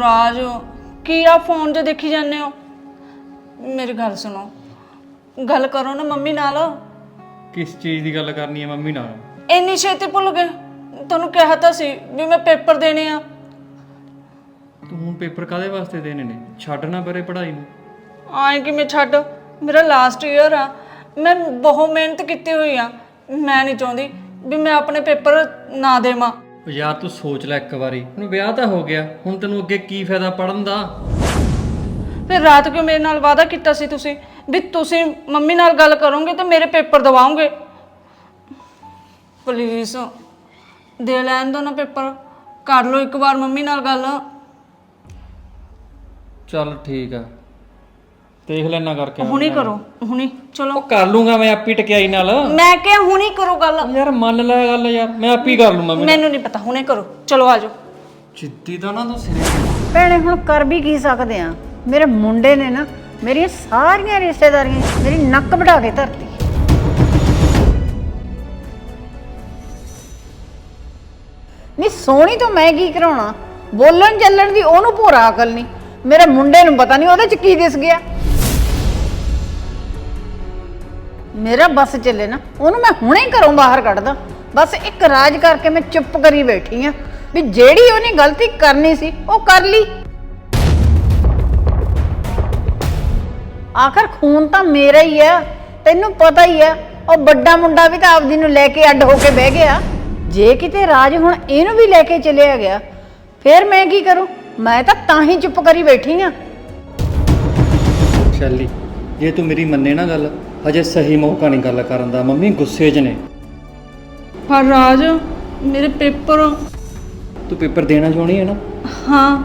ਰਾਜ ਕੀ ਆ ਫੋਨ 'ਚ ਦੇਖੀ ਜਾਂਦੇ ਹੋ? ਮੇਰੀ ਗੱਲ ਸੁਣੋ। ਗੱਲ ਕਰੋ ਨਾ ਮੰਮੀ ਨਾਲ। ਕਿਸ ਚੀਜ਼ ਦੀ ਗੱਲ ਕਰਨੀ ਹੈ ਮੰਮੀ ਨਾਲ? ਇੰਨੀ ਛੇਤੀ ਭੁੱਲ ਗਏ। ਤੁਹਾਨੂੰ ਕਿਹਾ ਤਾਂ ਸੀ ਵੀ ਮੈਂ ਪੇਪਰ ਦੇਣੇ ਆ। ਤੂੰ ਪੇਪਰ ਕਾਦੇ ਵਾਸਤੇ ਦੇਣੇ ਨੇ? ਛੱਡਣਾ ਪਰੇ ਪੜ੍ਹਾਈ ਨੂੰ। ਆਏ ਕਿ ਮੈਂ ਛੱਡ? ਮੇਰਾ ਲਾਸਟ ਈਅਰ ਆ। ਮੈਂ ਬਹੁਤ ਮਿਹਨਤ ਕੀਤੀ ਹੋਈ ਆ। ਮੈਂ ਨਹੀਂ ਚਾਹੁੰਦੀ ਵੀ ਮੈਂ ਆਪਣੇ ਪੇਪਰ ਨਾ ਦੇਵਾਂ। ਉਹ ਯਾਰ ਤੂੰ ਸੋਚ ਲੈ ਇੱਕ ਵਾਰੀ। ਹੁਣ ਵਿਆਹ ਤਾਂ ਹੋ ਗਿਆ। ਹੁਣ ਤੈਨੂੰ ਅੱਗੇ ਕੀ ਫਾਇਦਾ ਪੜਨ ਦਾ? ਫਿਰ ਰਾਤ ਕਿਉਂ ਮੇਰੇ ਨਾਲ ਵਾਅਦਾ ਕੀਤਾ ਸੀ ਤੁਸੀਂ? ਵੀ ਤੁਸੀਂ ਮੰਮੀ ਨਾਲ ਗੱਲ ਕਰੋਗੇ ਤੇ ਮੇਰੇ ਪੇਪਰ ਦਵਾਓਗੇ। ਪਲੀਜ਼ ਦੇ ਲੈਣ ਦੋ ਨਾ ਪੇਪਰ। ਕਰ ਲਓ ਇੱਕ ਵਾਰ ਮੰਮੀ ਨਾਲ ਗੱਲ। ਚੱਲ ਠੀਕ ਆ। ਦੇਖ ਲੈਣਾ ਕਰਕੇ ਹੁਣੀ ਕਰੋ ਹੁਣੀ ਚਲੋ। ਉਹ ਕਰ ਲੂੰਗਾ ਮੈਂ ਆਪੀ ਟਕਿਆਈ ਨਾਲ। ਮੈਂ ਕਿਹਾ ਹੁਣੀ ਕਰੋ ਗੱਲ। ਯਾਰ ਮੰਨ ਲੈ ਗੱਲ ਯਾਰ ਮੈਂ ਆਪੀ ਕਰ ਲੂੰ ਮੰਮੀ ਨਾਲ। ਮੈਨੂੰ ਨਹੀਂ ਪਤਾ ਹੁਣੇ ਕਰੋ ਚਲੋ ਆਜੋ ਜਿੱਦੀ ਤਾਂ ਨਾ ਤੂੰ ਸਿਰੇ ਭੈਣੇ ਹੁਣ ਕਰ ਵੀ ਕੀ ਸਕਦੇ ਆ? ਮੇਰੇ ਮੁੰਡੇ ਨੇ ਨਾ ਮੇਰੀਆਂ ਸਾਰੀਆਂ ਰਿਸ਼ਤੇਦਾਰੀਆਂ ਮੇਰੀ ਨੱਕ ਵਢਾ ਕੇ ਧਰਤੀ। ਨਹੀਂ ਸੋਹਣੀ ਤੋਂ ਮੈਂ ਕੀ ਕਰਾਉਣਾ? ਬੋਲਣ ਚੱਲਣ ਦੀ ਉਹਨੂੰ ਭੋਰਾ ਅਕਲ ਨਹੀਂ ਮੇਰੇ ਮੁੰਡੇ ਨੂੰ ਪਤਾ ਨਹੀਂ ਉਹਦੇ ਚ ਕੀ ਦਿਸ ਗਿਆ। ਮੇਰਾ ਬੱਸ ਚੱਲੇ ਨਾ, ਉਹਨੂੰ ਮੈਂ ਹੁਣੇ ਘਰੋਂ ਬਾਹਰ ਕੱਢਦਾ। ਬਸ ਇੱਕ ਰਾਜ ਕਰਕੇ ਮੈਂ ਚੁੱਪ ਕਰੀ ਬੈਠੀ ਆ, ਵੀ ਜਿਹੜੀ ਉਹਨੇ ਗਲਤੀ ਕਰਨੀ ਸੀ, ਉਹ ਕਰ ਲਈ। ਆਖਰ ਖੂਨ ਤਾਂ ਮੇਰਾ ਹੀ ਆ, ਤੈਨੂੰ ਪਤਾ ਹੀ ਆ, ਉਹ ਵੱਡਾ ਮੁੰਡਾ ਵੀ ਤਾਂ ਆਪਦੀ ਨੂੰ ਲੈ ਕੇ ਅੱਡ ਹੋ ਕੇ ਬਹਿ ਗਿਆ। ਜੇ ਕਿਤੇ ਰਾਜ ਹੁਣ ਇਹਨੂੰ ਵੀ ਲੈ ਕੇ ਚਲਿਆ ਗਿਆ, ਫਿਰ ਮੈਂ ਕੀ ਕਰੂੰ? ਮੈਂ ਤਾਂ ਤਾਂ ਹੀ ਚੁੱਪ ਕਰੀ ਬੈਠੀ ਆ। ਸ਼ੈਲੀ, ਜੇ ਤੂੰ ਮੇਰੀ ਮੰਨੇ ਨਾ ਗੱਲ ਹਜੇ ਸਹੀ ਮੌਕਾ ਨਹੀਂ ਗੱਲ ਕਰਨ ਦਾ। ਮੰਮੀ ਗੁੱਸੇ 'ਚ ਨੇ। ਪਰ ਰਾਜ ਮੇਰੇ ਪੇਪਰ ਤੂੰ ਪੇਪਰ ਦੇਣਾ ਚਾਹਣੀ ਹੈ ਨਾ? ਹਾਂ।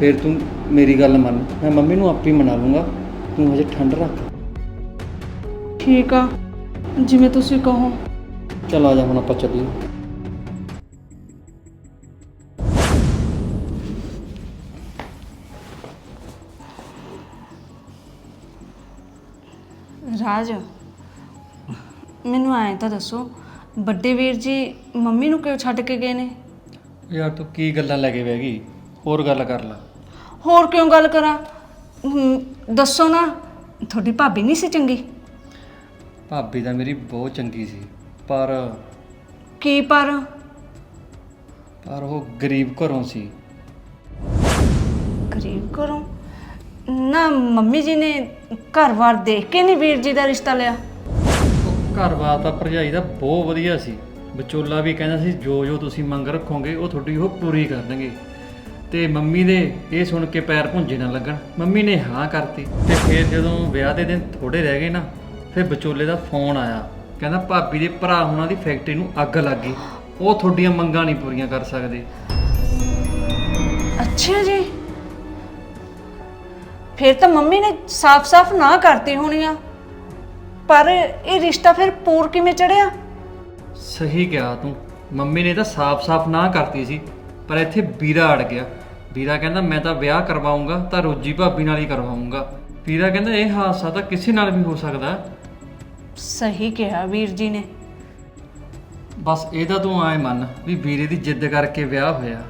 ਫਿਰ ਤੂੰ ਮੇਰੀ ਗੱਲ ਮੰਨ। ਮੈਂ ਮੰਮੀ ਨੂੰ ਆਪੇ ਮਨਾ ਲੂੰਗਾ। ਤੂੰ ਹਜੇ ਠੰਡ ਰੱਖ। ਠੀਕ ਆ। ਜਿਵੇਂ ਤੁਸੀਂ ਕਹੋ। ਚੱਲ ਆ ਜਾ ਹੁਣ ਆਪਾਂ ਚੱਲੀਏ। ਰਾਜ। ਮੈਨੂੰ ਐਂ ਤਾਂ ਦੱਸੋ ਵੱਡੇ ਵੀਰ ਜੀ ਮੰਮੀ ਨੂੰ ਕਿਉਂ ਛੱਡ ਕੇ ਗਏ ਨੇ? ਯਾਰ ਤੂੰ ਕੀ ਗੱਲਾਂ ਲੈ ਕੇ ਬਹਿ ਗਈ? ਹੋਰ ਗੱਲ ਕਰ ਲੈ। ਹੋਰ ਕਿਉਂ ਗੱਲ ਕਰਾਂ? ਹਮ, ਦੱਸੋ ਨਾ ਤੁਹਾਡੀ ਭਾਬੀ ਨਹੀਂ ਸੀ ਚੰਗੀ? ਭਾਬੀ ਤਾਂ ਮੇਰੀ ਬਹੁਤ ਚੰਗੀ ਸੀ ਪਰ ਕੀ ਪਰ? ਪਰ ਉਹ ਗਰੀਬ ਘਰੋਂ ਸੀ। ਗਰੀਬ ਕਰੋ ਨਾ ਮੰਮੀ ਜੀ ਨੇ ਘਰ-ਬਾਰ ਦੇਖ ਕੇ ਨਹੀਂ ਵੀਰ ਜੀ ਦਾ ਰਿਸ਼ਤਾ ਲਿਆ? ਘਰ-ਬਾਰ ਤਾਂ ਭਰਜਾਈ ਦਾ ਬਹੁਤ ਵਧੀਆ ਸੀ। ਵਿਚੋਲਾ ਵੀ ਕਹਿੰਦਾ ਸੀ ਜੋ ਜੋ ਤੁਸੀਂ ਮੰਗ ਰੱਖੋਗੇ ਉਹ ਤੁਹਾਡੀ ਉਹ ਪੂਰੀ ਕਰ ਦੇਣਗੇ। ਤੇ ਮੰਮੀ ਦੇ ਇਹ ਸੁਣ ਕੇ ਪੈਰ ਭੁੰਜੇ ਨਾ ਲੱਗਣ। ਮੰਮੀ ਨੇ ਹਾਂ ਕਰਤੀ। ਤੇ ਫਿਰ ਜਦੋਂ ਵਿਆਹ ਦੇ ਦਿਨ ਥੋੜੇ ਰਹਿ ਗਏ ਨਾ ਫਿਰ ਵਿਚੋਲੇ ਦਾ ਫੋਨ ਆਇਆ। ਕਹਿੰਦਾ ਭਾਬੀ ਦੇ ਭਰਾ ਹੁਣਾਂ ਦੀ ਫੈਕਟਰੀ ਨੂੰ ਅੱਗ ਲੱਗ ਗਈ। ਉਹ ਤੁਹਾਡੀਆਂ ਮੰਗਾਂ ਨਹੀਂ ਪੂਰੀਆਂ ਕਰ ਸਕਦੇ। ਅੱਛਾ ਜੀ। ਫਿਰ ਤਾਂ ਮੰਮੀ ਨੇ ਸਾਫ਼-ਸਾਫ਼ ਨਾ ਕਰਤੀ ਹੋਣੀ ਆ। ਪਰ ਇਹ ਰਿਸ਼ਤਾ ਫਿਰ ਪੂਰ ਕਿਵੇਂ ਚੜਿਆ? ਸਹੀ ਕਿਹਾ ਤੂੰ। ਮੰਮੀ ਨੇ ਤਾਂ ਸਾਫ਼-ਸਾਫ਼ ਨਾ ਕਰਤੀ ਸੀ ਪਰ ਇੱਥੇ ਵੀਰਾ ਅੜ ਗਿਆ। ਵੀਰਾ ਕਹਿੰਦਾ ਮੈਂ ਤਾਂ ਵਿਆਹ ਕਰਵਾਉਂਗਾ ਤਾਂ ਰੋਜੀ ਭਾਬੀ ਨਾਲ ਹੀ ਕਰਵਾਉਂਗਾ। ਵੀਰਾ ਕਹਿੰਦਾ ਇਹ ਹਾਦਸਾ ਤਾਂ ਕਿਸੇ ਨਾਲ ਵੀ ਹੋ ਸਕਦਾ ਸਹੀ ਕਿਹਾ ਵੀਰ ਜੀ ਨੇ। ਬਸ ਇਹਦਾ ਤੂੰ ਐ ਮੰਨ ਵੀ ਵੀਰੇ ਦੀ ਜਿੱਦ ਕਰਕੇ ਵਿਆਹ ਹੋਇਆ।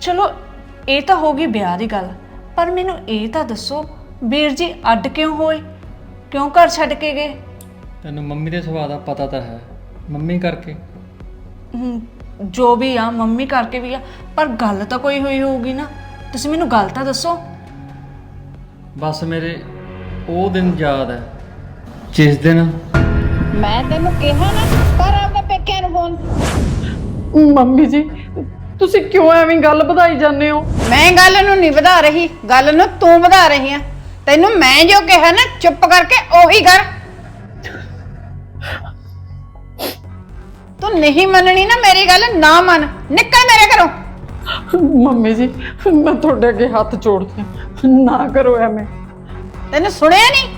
ਚਲੋ ਇਹ ਤਾਂ ਹੋ ਗਈ ਵਿਆਹ ਦੀ ਗੱਲ। ਪਰ ਮੈਨੂੰ ਇਹ ਤਾਂ ਦੱਸੋ ਵੀਰ ਜੀ ਅੱਡ ਕਿਉਂ ਹੋਏ? ਕਿਉਂ ਘਰ ਛੱਡ ਕੇ ਗਏ? ਤੈਨੂੰ ਮੰਮੀ ਦੇ ਸੁਭਾਅ ਦਾ ਪਤਾ ਤਾਂ ਹੈ। ਮੰਮੀ ਕਰਕੇ। ਹਮ, ਜੋ ਵੀ ਆ ਮੰਮੀ ਕਰਕੇ ਵੀ ਆ ਪਰ ਗੱਲ ਤਾਂ ਕੋਈ ਹੋਈ ਹੋਊਗੀ ਨਾ। ਤੁਸੀਂ ਮੈਨੂੰ ਗੱਲ ਤਾਂ ਦੱਸੋ। ਬਸ ਮੇਰੇ ਉਹ ਦਿਨ ਯਾਦ ਹੈ। ਜਿਸ ਦਿਨ? ਮੈਂ ਤੈਨੂੰ ਕਿਹਾ ਨਾ ਕਰ ਆਪਦਾ ਪੇਕਿਆਂ ਨੂੰ ਫੋਨ। ਮੰਮੀ ਜੀ ਤੁਸੀਂ ਕਿਉਂ ਐਵੇਂ ਗੱਲ ਵਧਾਈ ਜਾਂਦੇ ਹੋ? ਮੈਂ ਗੱਲ ਨੂੰ ਨਹੀਂ ਵਧਾ ਰਹੀ ਗੱਲ ਨੂੰ ਤੂੰ ਵਧਾ ਰਹੀ ਆ। ਤੈਨੂੰ ਮੈਂ ਜੋ ਕਿਹਾ ਨਾ ਚੁੱਪ ਕਰਕੇ ਉਹੀ ਕਰ। ਤੂੰ ਨਹੀਂ ਮੰਨਣੀ ਨਾ ਮੇਰੀ ਗੱਲ ਨਾ ਮੰਨ। ਨਿਕਲ ਮੇਰੇ ਘਰੋਂ। ਮੰਮੀ ਜੀ ਮੈਂ ਤੁਹਾਡੇ ਅੱਗੇ ਹੱਥ ਜੋੜਦੀ ਹਾਂ। ਨਾ ਕਰੋ ਐਵੇਂ। ਤੈਨੂੰ ਸੁਣਿਆ ਨਹੀਂ?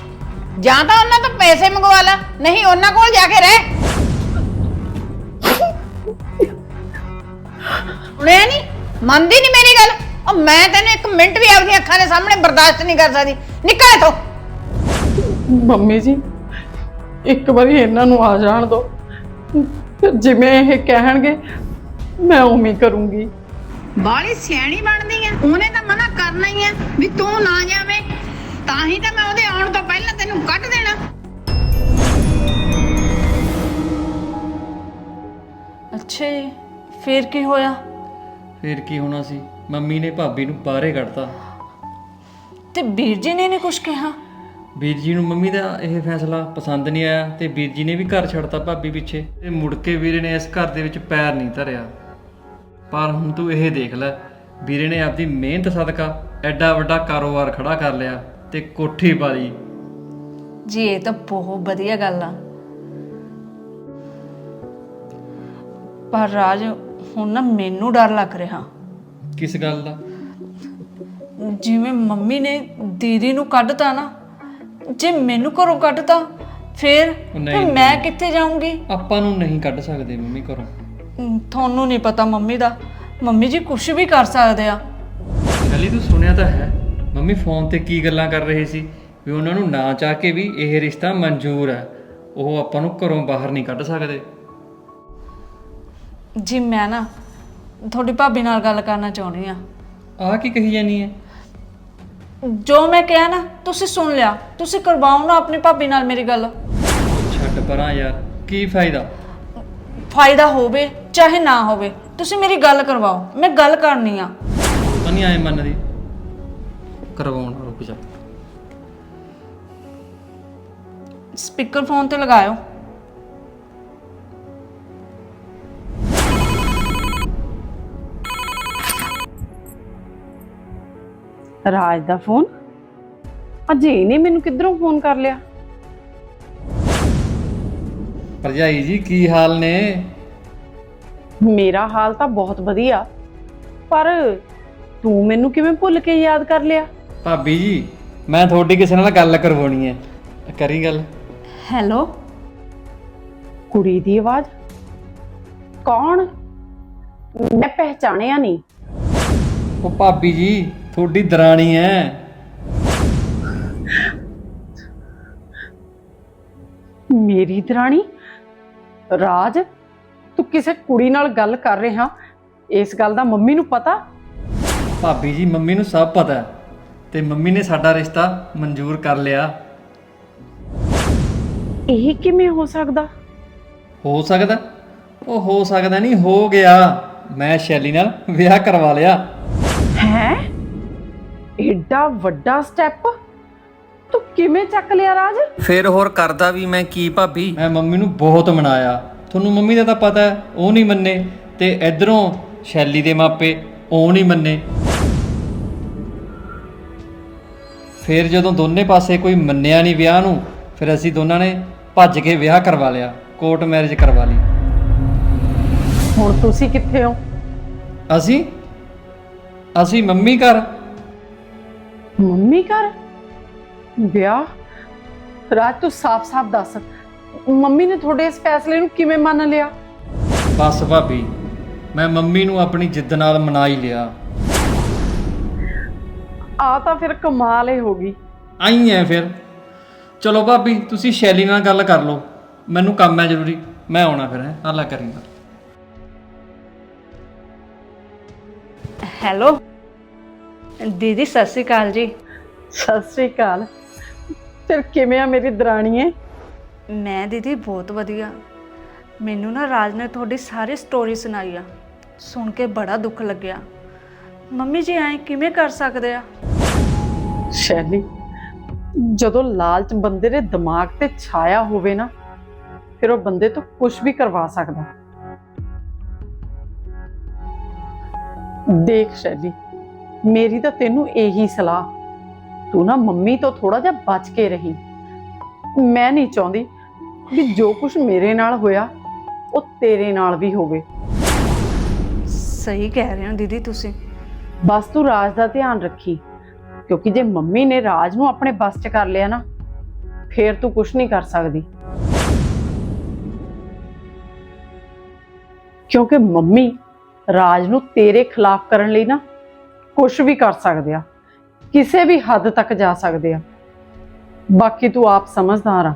ਜਾਂ ਤਾਂ ਉਹਨਾਂ ਤੋਂ ਪੈਸੇ ਮੰਗਵਾ ਲੈ ਨਹੀਂ ਉਹਨਾਂ ਕੋਲ ਜਾ ਕੇ ਰਹਿ। ਸੁਣਿਆ ਨਹੀਂ? ਮੰਨਦੀ ਨਹੀਂ ਮੇਰੀ ਗੱਲ? ਉਹ ਮੈਂ ਤੈਨੂੰ ਇੱਕ ਮਿੰਟ ਵੀ ਆਪਣੀਆਂ ਅੱਖਾਂ ਦੇ ਸਾਹਮਣੇ ਬਰਦਾਸ਼ਤ ਨਹੀਂ ਕਰ ਸਕਦੀ। ਨਿਕਲ ਇੱਥੋਂ। ਮੰਮੀ ਜੀ ਇੱਕ ਵਾਰੀ ਇਹਨਾਂ ਨੂੰ ਆ ਜਾਣ ਦਿਓ ਫਿਰ ਜਿਵੇਂ ਇਹ ਕਹਿਣਗੇ ਮੈਂ ਉਵੇਂ ਹੀ ਕਰੂੰਗੀ। ਬਾਲੀ ਸਿਆਣੀ ਬਣਦੀ ਆ ਉਹਨੇ ਤਾਂ ਮਨਾ ਕਰਨਾ ਹੀ ਆ ਵੀ ਤੂੰ ਨਾ ਜਾਵੇਂ। ਤਾਂ ਹੀ ਤਾਂ ਮੈਂ ਉਹਦੇ ਆਉਣ ਤੋਂ ਪਹਿਲਾਂ ਤੈਨੂੰ ਕੱਢ ਦੇਣਾ। ਅੱਛਾ ਫੇਰ ਕੀ ਹੋਇਆ? ਫਿਰ ਕੀ ਹੋਣਾ ਸੀ? ਮੰਮੀ ਨੇ ਭਾਬੀ ਨੂੰ ਬਾਹਰੇ ਕੱਢਤਾ। ਤੇ ਵੀਰ ਜੀ ਨੇ ਨਹੀਂ ਕੁਝ ਕਿਹਾ? ਵੀਰ ਜੀ ਨੂੰ ਮੰਮੀ ਦਾ ਇਹ ਫੈਸਲਾ ਪਸੰਦ ਨਹੀਂ ਆਇਆ ਤੇ ਵੀਰ ਜੀ ਨੇ ਵੀ ਘਰ ਛੱਡਤਾ ਭਾਬੀ ਪਿੱਛੇ। ਤੇ ਮੁੜ ਕੇ ਵੀਰੇ ਨੇ ਇਸ ਘਰ ਦੇ ਵਿੱਚ ਪੈਰ ਨਹੀਂ ਧਰਿਆ। ਪਰ ਹੁਣ ਤੂੰ ਇਹ ਦੇਖ ਲੈ ਵੀਰੇ ਨੇ ਆਪਦੀ ਮਿਹਨਤ ਸਦਕਾ ਐਡਾ ਵੱਡਾ ਕਾਰੋਬਾਰ ਖੜਾ ਕਰ ਲਿਆ ਤੇ ਕੋਠੀ ਪਾ ਲਈ। ਜੀ ਇਹ ਤਾਂ ਬਹੁਤ ਵਧੀਆ ਗੱਲ ਆ। ਪਰ ਰਾਜ ਹੁਣ ਨਾ ਮੈਨੂੰ ਡਰ ਲੱਗ ਰਿਹਾ। ਕਿਸ ਗੱਲ ਦਾ? ਜਿਵੇਂ ਮੰਮੀ ਨੇ ਦੀਦੀ ਨੂੰ ਕੱਢਤਾ ਨਾ ਜੇ ਮੈਨੂੰ ਘਰੋਂ ਕੱਢਤਾ ਫੇਰ ਉਹ ਨਹੀਂ, ਫਿਰ ਨਹੀਂ। ਮੈਂ ਕਿੱਥੇ ਜਾਊਂਗੀ? ਆਪਾਂ ਨੂੰ ਨਹੀਂ ਕੱਢ ਸਕਦੇ ਮੰਮੀ ਘਰੋਂ। ਤੁਹਾਨੂੰ ਨਹੀਂ ਪਤਾ ਮੰਮੀ ਦਾ। ਮੰਮੀ ਜੀ ਕੁਝ ਵੀ ਕਰ ਸਕਦੇ ਆ। ਸ਼ੈਲੀ ਤੂੰ ਸੁਣਿਆ ਤਾਂ ਹੈ। ਮੰਮੀ ਫੋਨ ਤੇ ਕੀ ਗੱਲਾਂ ਕਰ ਰਹੇ ਸੀ? ਵੀ ਉਹਨਾਂ ਨੂੰ ਨਾ ਚਾਹ ਕੇ ਵੀ ਇਹ ਰਿਸ਼ਤਾ ਮਨਜ਼ੂਰ ਹੈ। ਉਹ ਆਪਾਂ ਨੂੰ ਘਰੋਂ ਬਾਹਰ ਨਹੀਂ ਕੱਢ ਸਕਦੇ। ਜੀ ਮੈਂ ਨਾ ਤੁਹਾਡੀ ਭਾਬੀ ਨਾਲ ਗੱਲ ਕਰਨਾ ਚਾਹੁੰਦੀ ਆ ਆਹ ਕੀ ਕਹੀ ਜਾਨੀ ਹੈ? ਜੋ ਮੈਂ ਕਿਹਾ ਨਾ ਤੁਸੀਂ ਸੁਣ ਲਿਆ। ਤੁਸੀਂ ਕਰਵਾਓ ਨਾ ਆਪਣੀ ਭਾਬੀ ਨਾਲ ਮੇਰੀ ਗੱਲ। ਛੱਡ ਪਰਾਂ ਯਾਰ ਕੀ ਫਾਇਦਾ? ਫਾਇਦਾ ਹੋਵੇ ਚਾਹੇ ਨਾ ਹੋਵੇ ਤੁਸੀਂ ਮੇਰੀ ਗੱਲ ਕਰਵਾਓ। ਮੈਂ ਗੱਲ ਕਰਨੀ ਆ। ਤਾਂ ਨਹੀਂ ਆਏ ਮੰਨਦੀ ਕਰਵਾਉਣ ਰੁਕ ਜਾ। ਸਪੀਕਰ ਫੋਨ ਤੇ ਲਗਾਇਓ। ਰਾਜ ਦਾ ਫੋਨ? ਅੱਜ ਇਹਨੇ ਮੈਨੂੰ ਕਿੱਧਰੋਂ ਫੋਨ ਕਰ ਲਿਆ? ਭਰਜਾਈ ਜੀ ਕੀ ਹਾਲ ਨੇ? ਮੇਰਾ ਹਾਲ ਤਾਂ ਬਹੁਤ ਵਧੀਆ। ਪਰ ਤੂੰ ਮੈਨੂੰ ਕਿਵੇਂ ਭੁੱਲ ਕੇ ਯਾਦ ਕਰ ਲਿਆ? ਭਾਬੀ ਜੀ ਮੈਂ ਤੁਹਾਡੀ ਕਿਸੇ ਨਾਲ ਗੱਲ ਕਰਵਾਉਣੀ ਹੈ। ਕਰੀ ਗੱਲ। ਹੈਲੋ? ਕੁੜੀ ਦੀ ਆਵਾਜ਼? ਕੌਣ? ਮੈਂ ਪਹਿਚਾਣਿਆ ਨਹੀਂ। ਉਹ ਭਾਬੀ ਜੀ ਤੁਹਾਡੀ ਦਰਾਣੀ ਹੈ। ਮੇਰੀ ਦਰਾਣੀ? ਰਾਜ ਤੂੰ ਕਿਸੇ ਕੁੜੀ ਨਾਲ ਗੱਲ ਕਰ ਰਿਹਾ? ਇਸ ਗੱਲ ਦਾ ਮੰਮੀ ਨੂੰ ਪਤਾ? ਭਾਬੀ ਜੀ ਮੰਮੀ ਨੂੰ ਸਭ ਪਤਾ ਹੈ ਤੇ ਮੰਮੀ ਨੇ ਸਾਡਾ ਰਿਸ਼ਤਾ ਮਨਜ਼ੂਰ ਕਰ ਲਿਆ। ਇਹ ਕਿਵੇਂ ਹੋ ਸਕਦਾ? ਹੋ ਸਕਦਾ? ਉਹ ਹੋ ਸਕਦਾ ਨਹੀਂ ਹੋ ਗਿਆ। ਮੈਂ ਸ਼ੈਲੀ ਨਾਲ ਵਿਆਹ ਕਰਵਾ ਲਿਆ। ਹੈ? ਏਡਾ ਵੱਡਾ ਸਟੈਪ ਤੂੰ ਕਿਵੇਂ ਚੱਕ ਲਿਆ ਰਾਜ? ਫਿਰ ਹੋਰ ਕਰਦਾ ਵੀ ਮੈਂ ਕੀ ਭਾਬੀ? ਮੈਂ ਮੰਮੀ ਨੂੰ ਬਹੁਤ ਮਨਾਇਆ। ਤੁਹਾਨੂੰ ਮੰਮੀ ਦਾ ਤਾਂ ਪਤਾ ਹੈ ਉਹ ਨਹੀਂ ਮੰਨੇ। ਤੇ ਇਧਰੋਂ ਸ਼ੈਲੀ ਦੇ ਮਾਪੇ ਉਹ ਨਹੀਂ ਮੰਨੇ। ਫਿਰ ਜਦੋਂ ਦੋਨੇ ਪਾਸੇ ਕੋਈ ਮੰਨਿਆ ਨਹੀਂ ਵਿਆਹ ਨੂੰ ਫਿਰ ਅਸੀਂ ਦੋਨਾਂ ਨੇ ਭੱਜ ਕੇ ਵਿਆਹ ਕਰਵਾ ਲਿਆ ਕੋਰਟ ਮੈਰਿਜ ਕਰਵਾ ਲਈ। ਹੁਣ ਤੁਸੀਂ ਕਿੱਥੇ ਹੋ? ਅਸੀਂ? ਅਸੀਂ ਮੰਮੀ ਘਰ। ਮੰਮੀ ਘਰ? ਵਿਆਹ? ਰਾਜ ਤੂੰ ਸਾਫ਼-ਸਾਫ਼ ਦੱਸ। ਮੰਮੀ ਨੇ ਤੁਹਾਡੇ ਇਸ ਫੈਸਲੇ ਨੂੰ ਕਿਵੇਂ ਮੰਨ ਲਿਆ? ਬਸ ਭਾਬੀ ਮੈਂ ਮੰਮੀ ਨੂੰ ਆਪਣੀ ਜਿੱਦ ਨਾਲ ਮਨਾ ਹੀ ਲਿਆ। ਆ ਤਾਂ ਫਿਰ ਕਮਾਲ ਹੀ ਹੋ ਗਈ। ਆਈ ਐ ਫਿਰ। ਚਲੋ ਭਾਬੀ ਤੁਸੀਂ ਸ਼ੈਲੀ ਨਾਲ ਗੱਲ ਕਰ ਲਓ। ਮੈਨੂੰ ਕੰਮ ਹੈ ਜ਼ਰੂਰੀ। ਮੈਂ ਆਉਣਾ ਫਿਰ ਹੈ? ਅੱਲਾ ਕਰੀਂਗਾ ਹੈਲੋ? ਦੀਦੀ ਸਤਿ ਸ਼੍ਰੀ ਅਕਾਲ ਜੀ। ਸਤਿ ਸ੍ਰੀ ਅਕਾਲ। ਫਿਰ ਕਿਵੇਂ ਆ ਮੇਰੀ ਦਰਾਣੀਏ? ਮੈਂ ਦੀਦੀ ਬਹੁਤ ਵਧੀਆ। ਮੈਨੂੰ ਨਾ ਰਾਜ ਨੇ ਤੁਹਾਡੀ ਸਾਰੀ ਸਟੋਰੀ ਸੁਣਾਈ ਆ। ਸੁਣ ਕੇ ਬੜਾ ਦੁੱਖ ਲੱਗਿਆ। ਮੰਮੀ ਜੀ ਐਂ ਕਿਵੇਂ ਕਰ ਸਕਦੇ ਆ? ਸ਼ੈਲੀ ਜਦੋਂ ਲਾਲਚ ਬੰਦੇ ਦੇ ਦਿਮਾਗ ਤੇ ਛਾਇਆ ਹੋਵੇ ਨਾ ਫਿਰ ਉਹ ਬੰਦੇ ਤੋਂ ਕੁਝ ਵੀ ਕਰਵਾ ਸਕਦਾ। ਦੇਖ ਸ਼ੈਲੀ ਮੇਰੀ ਤਾਂ ਤੈਨੂੰ ਇਹੀ ਸਲਾਹ। ਤੂੰ ਨਾ ਮੰਮੀ ਤੋਂ ਥੋੜਾ ਜਿਹਾ ਬਚ ਕੇ ਰਹੀਂ। ਮੈਂ ਨਹੀਂ ਚਾਹੁੰਦੀ ਵੀ ਜੋ ਕੁਝ ਮੇਰੇ ਨਾਲ ਹੋਇਆ ਉਹ ਤੇਰੇ ਨਾਲ ਵੀ ਹੋਵੇ। ਸਹੀ ਕਹਿ ਰਹੇ ਹੋ ਦੀਦੀ ਤੁਸੀਂ। ਬਸ ਤੂੰ ਰਾਜ ਦਾ ਧਿਆਨ ਰੱਖੀ। ਕਿਉਂਕਿ ਜੇ ਮੰਮੀ ਨੇ ਰਾਜ ਨੂੰ ਆਪਣੇ ਬਸ 'ਚ ਕਰ ਲਿਆ ਨਾ ਫੇਰ ਤੂੰ ਕੁਝ ਨਹੀਂ ਕਰ ਸਕਦੀ। ਕਿਉਂਕਿ ਮੰਮੀ ਰਾਜ ਨੂੰ ਤੇਰੇ ਖਿਲਾਫ ਕਰਨ ਲਈ ਨਾ ਕੁਝ ਵੀ ਕਰ ਸਕਦੇ ਆ, ਕਿਸੇ ਵੀ ਹੱਦ ਤੱਕ ਜਾ ਸਕਦੇ ਆ। ਬਾਕੀ ਤੂੰ ਆਪ ਸਮਝਦਾਰ ਆ।